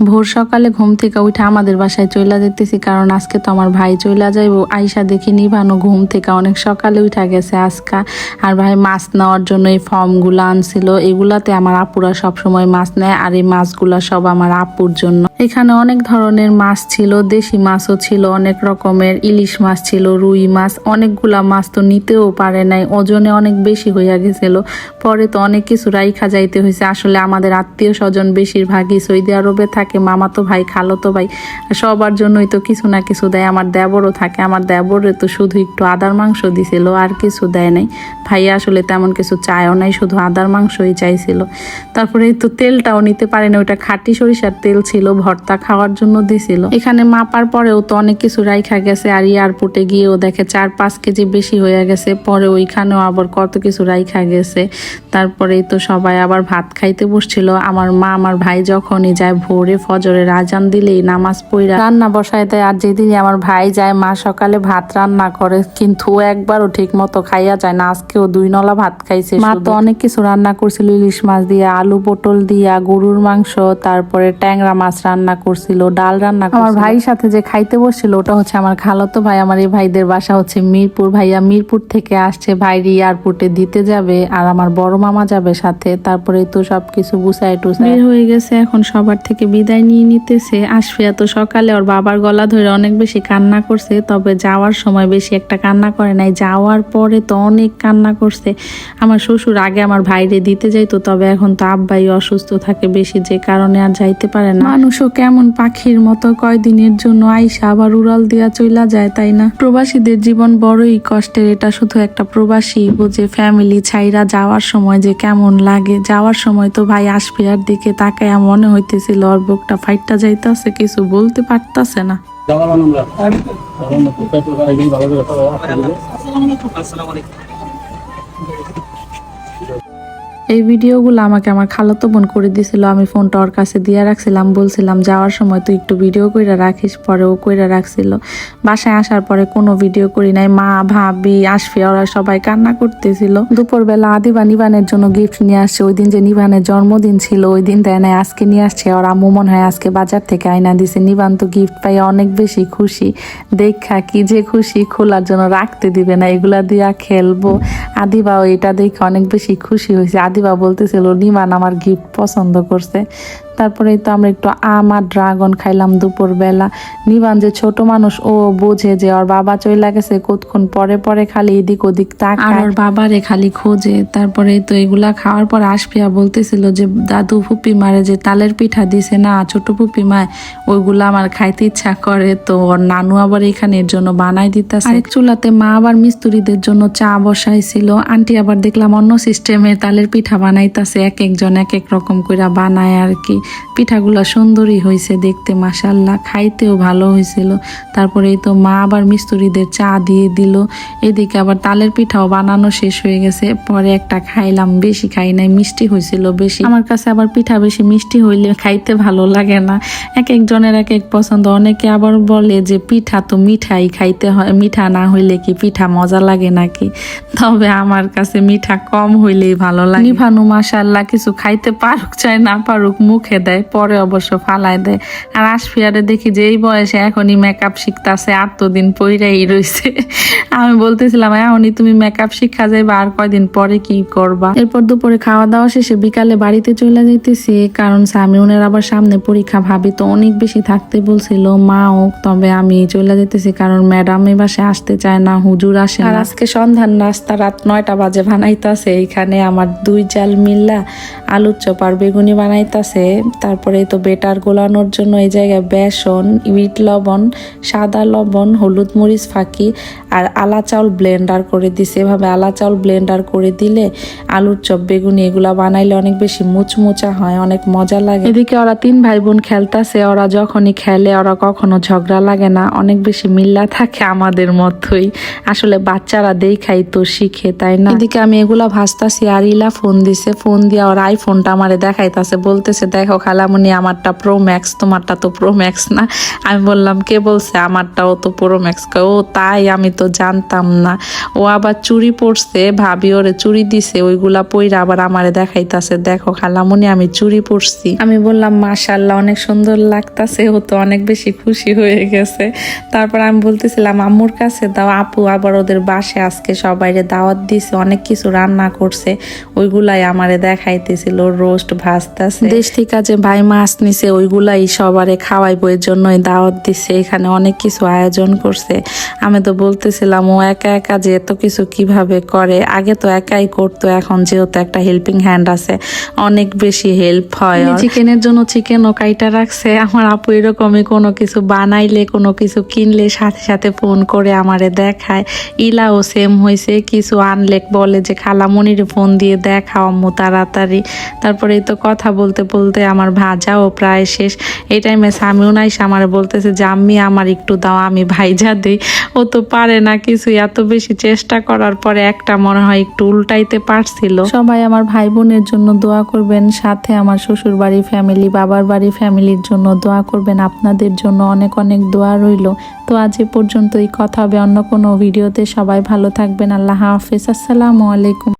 ভোর সকালে ঘুম থেকে উঠে আমাদের বাসায় চইলা যেতেছি কারণ আজকে তো আমার ভাই চইলা যাইব। আইসা দেখি নিভানো ঘুম থেকে অনেক সকালে উঠা গেছে আজকা। আর ভাই মাছ নেওয়ার জন্য এই ফর্মগুলো আনছিল। এগুলাতে আমার আপুরা সবসময় মাছ নেয়, আর এই মাছগুলা সব আমার আপুর জন্য। এখানে অনেক ধরনের মাছ ছিল, দেশি মাছও ছিল, অনেক রকমের ইলিশ মাছ ছিল, রুই মাছ, অনেকগুলা মাছ তো নিতেও পারে নাই, ওজনে অনেক বেশি হইয়া গেছিল। পরে তো অনেক কিছু রাইখা যাইতে হয়েছে আসলে আমাদের আত্মীয় স্বজন বেশিরভাগই সৌদি আরবে থাকে মামাতো ভাই খালতো ভাই সবার জন্যই তো কিছু না কিছু দেয়, আমার দেবরও থাকে, আমার দেবরে তো শুধু একটু আদার মাংস দিছিল, আর কিছু দেয় নাই। ভাইয়া আসলে তেমন কিছু চায়ও নাই, শুধু আদার মাংসই চাইছিল। তারপরে তো তেলটাও নিতে পারে না ওটা খাঁটি সরিষার তেল ছিল ভর্তা খাওয়ার জন্য দিছিল। এখানে মাপার পরেও তো অনেক কিছু রাইখা গেছে আর এয়ারপোর্টে গিয়েও দেখে চার পাঁচ কেজি বেশি হয়ে গেছে। পরে ওইখানেও আবার কত কিছু রাইখা গেছে। তারপরেই তো সবাই আবার ভাত খাইতে বসছিল। আমার মা আমার ভাই যখনই যায় ভোরে ফজরে রাজান দিলেই নামাজ পড়া রান্না বসায় দেয়। আর যেদিনই আমার ভাই যায় মা সকালে ভাত রান্না করে। কিন্তু একবারও ঠিক মতো খাইয়া যায় না। আজকেও দুই নলা ভাত খাইছে মা তো অনেক কিছু রান্না করছিল। ইলিশ মাছ দিয়া আলু পটল দিয়া গরুর মাংস তারপরে ট্যাংরা মাছ রান্না করছিল ডাল রান্না আমার ভাইয়ের সাথে যে খাইতে বসছিল ওটা হচ্ছে আমার খালাতো ভাই আমার এই ভাইদের বাসা হচ্ছে মিরপুর। ভাইয়া মিরপুর থেকে আসছে ভাই এয়ারপোর্টে দিতে যাবে আর আমার বড় মামা যাবে সাথে। তারপরে তো সবকিছু গুছায় টুসায় বের হয়ে গেছে এখন সবার থেকে বিদায় নিয়ে নিতেছে। আশফিয়া তো সকালে ওর বাবার গলা ধরে অনেক বেশি কান্না করছে তবে যাওয়ার সময় বেশি একটা কান্না করে নাই। যাওয়ার পরে তো অনেক কান্না করছে। আমার শ্বশুর আগে আমার ভাইরে দিতে যাইতো তবে এখন তো আব্বাই অসুস্থ থাকে বেশি যে কারণে আর যাইতে পারে না। মানুষও কেমন পাখির মতো কয়দিনের জন্য আইসা আবার উড়াল দিয়া চইলা যায় তাই না? প্রবাসীদের জীবন বড়ই কষ্টের এটা শুধু একটা প্রবাসী বুঝে ফ্যামিলি ছাইরা যাওয়ার সময় যে কেমন লাগে। যাওয়ার সময় তো ভাই আসফিয়ার দিকে তাকায় মনে হইতেছিল ওর বুকটা ফাইটটা যাইতাছে কিছু বলতে পারতাছে না। আসসালামু আলাইকুম। এই ভিডিওগুলো আমাকে আমার খালাতো বোন করে দিছিল আমি ফোনটা ওর কাছে দিয়ে রাখছিলাম, বলছিলাম, যাওয়ার সময় তুই একটু ভিডিও কইরা রাখিস। পরে ও কইরা রাখছিল। বাসায় আসার পরে কোনো ভিডিও করি নাই। মা, ভাবি আসফিয়া ওরা সবাই কান্না করতেছিল। দুপুরবেলা আদিবা নিবানের জন্য গিফট নিয়ে আসছে। ওই দিন যে নিবানের জন্মদিন ছিল, ওই দিন দেয় নাই, আজকে নিয়ে আসছে। ওর আম্মু মনে হয় আজকে বাজার থেকে আয়না দিছে। নিবান তো গিফট পাই অনেক বেশি খুশি। দেখা কি যে খুশি, খোলার জন্য রাখতে দিবে না। এগুলা দিয়া খেলব। আদি আদিবাও এটা দেখে অনেক বেশি খুশি হয়েছে। আদিবা বলতেছিল নিমান আমার গিফট পছন্দ করছে। তারপরে তো আমরা একটু আম আর ড্রাগন খাইলাম দুপুর বেলা নিবান যে ছোট মানুষ ও বোঝে যে ওর বাবা চলে গেছে কতক্ষণ পরে পরে খালি এদিক ওদিক তাকায়। আর ওর বাবারে খালি খোঁজে। তারপরে তো এগুলা খাওয়ার পর আসফিয়া বলতেছিল যে দাদু ফুপি মারে যে তালের পিঠা দিছে না ছোট ফুপি মায় ওইগুলা আমার খাইতে ইচ্ছা করে। তো ওর নানু আবার এখানে এর জন্য বানাই দিতেছে। চুলাতে মা আবার মিস্ত্রিদের জন্য চা বসাইছিল। আন্টি আবার দেখলাম অন্য সিস্টেমে তালের পিঠা বানাইতাছে এক একজন এক এক রকম কইরা বানায় আর কি পিঠাগুলা সুন্দরই হয়েছে দেখতে মাসাল্লাহ খাইতেও ভালো হয়েছিল তারপরে এই তো মা আবার মিস্ত্রিদের চা দিয়ে দিল। এদিকে আবার তালের পিঠাও বানানো শেষ হয়ে গেছে। পরে একটা খাইলাম, বেশি খাই নাই, মিষ্টি হয়েছিল বেশি। আমার কাছে আবার পিঠা বেশি মিষ্টি হইলে খাইতে ভালো লাগে না। এক একজনের এক এক পছন্দ। অনেকে আবার বলে যে, পিঠা তো মিঠাই, খাইতে হয়, মিঠা না হইলে কি পিঠা মজা লাগে নাকি? তবে আমার কাছে মিঠা কম হইলেই ভালো লাগে। নিভানু মাসাল্লাহ কিছু খাইতে পারুক, চাই না পারুক, মুখে দেয়, পরে অবশ্য ফালাই দেয়। আর আসফিয়ারে দেখি যে এই বয়সে এখনই মেকআপ শিখতাছে দিন পইরাই রইছে। আমি বলতেছিলাম, এখনই তুমি মেকআপ শিক্ষা যাইবা, আর কয়দিন পরে কি করবা? এরপর দুপুরে খাওয়া দাওয়া শেষে বিকালে বাড়িতে চলে যাইতেছি কারণ সামিউনের আবার সামনে পরীক্ষা, ভাবি তো অনেক বেশি থাকতে বলছিল, মা মাও তবে আমি চলে যেতেছি কারণ ম্যাডাম এই বাসে আসতে চায় না, হুজুর আসে আর আজকে সন্ধ্যার নাস্তা রাত নয়টা বাজে বানাইতাছে, এইখানে আমার দুই চাল মিল্লা আলুর চপ আর বেগুনি বানাইতাছে। তারপরে তো বেটার গোলানোর জন্য এই জায়গায় বেসন বিট লবণ, সাদা লবণ, হলুদ মরিচ ফাঁকি আর আলা চাউল ব্লেন্ডার করে দিছে। এভাবে আলা চাউল ব্লেন্ডার করে দিলে আলুর চপ, বেগুনি এগুলা বানাইলে অনেক বেশি মুচমুচা হয়, অনেক মজা লাগে। এদিকে ওরা তিন ভাই বোন খেলতাছে, ওরা যখনই খেলে ওরা কখনো ঝগড়া লাগে না, অনেক বেশি মিল্লা থাকে আমাদের মতোই। আসলে বাচ্চারা দেখাই তো শিখে, তাই না? এদিকে আমি এগুলা ভাজতাছি আর ইলা ফোন দিছে, ফোন দিয়ে ওর আইফোনটা আমারে দেখাইতাছে, বলতেছে, দেখো খালামুনি, আমারটা প্রো ম্যাক্স তোমারটা তো প্রো ম্যাক্স না। আমি বললাম, কে বলছে? আমারটাও তো প্রো ম্যাক্স ও, তাই আমি তো জানতাম না। ও আবার চুরি পরছে, ভাবি ওরে চুরি দিছে, ওইগুলা পইরা আবার আমারে দেখাইতাছে। দেখো খালামুনি, আমি চুরি পরছি। আমি বললাম মাশাল্লাহ অনেক সুন্দর লাগতাছে, ও তো অনেক বেশি খুশি হয়ে গেছে। তারপর আমি বলতেছিলাম, আম্মুর কাছে দাও, আপু আবার ওদের বাসে আজকে সবাইরে দাওয়াত দিছে, অনেক কিছু রান্না করছে ওইগুলাই আমারে দেখাইতেছিল রোস্ট ভাজতাছে। দেশ থেকে যে ভাই মাছ নিছে ওইগুলাই সবারে খাওয়াইবো এর জন্যই দাওয়াত দিছে এখানে অনেক কিছু আয়োজন করছে। আমি তো বলতেছিলাম ও একা একা যে এত কিছু কীভাবে করে আগে তো একাই করতো এখন যেহেতু একটা হেল্পিং হ্যান্ড আছে অনেক বেশি হেল্প হয় চিকেনের জন্য চিকেনও কাইটা রাখছে আমার আপু এরকমই কোনো কিছু বানাইলে কোনো কিছু কিনলে সাথে সাথে ফোন করে আমারে দেখায়। ইলাও সেম হয়েছে কিছু আনলে বলে যে খালামণির ফোন দিয়ে দেখাও আম্মু তাড়াতাড়ি। তারপরে তো কথা বলতে বলতে আমার ভাজাও প্রায় শেষ। এই টাইমে স্বামীও নাই আমার বলতেছে যে, আম্মি, আমার একটু দাও, আমি ভাইজা দিই। ও তো পারে না কিছু এত বেশি চেষ্টা করার পরে একটা মনে হয় একটু উল্টাইতে পারছিল। সবাই আমার ভাই বোনের জন্য দোয়া করবেন, সাথে আমার শ্বশুর বাড়ি ফ্যামিলি বাবার বাড়ি ফ্যামিলির জন্য দোয়া করবেন। আপনাদের জন্য অনেক অনেক দোয়া রইল। তো আজ এ পর্যন্তই। কথা হবে অন্য কোনো ভিডিওতে সবাই ভালো থাকবেন। আল্লাহ হাফিজ। আসসালামু আলাইকুম।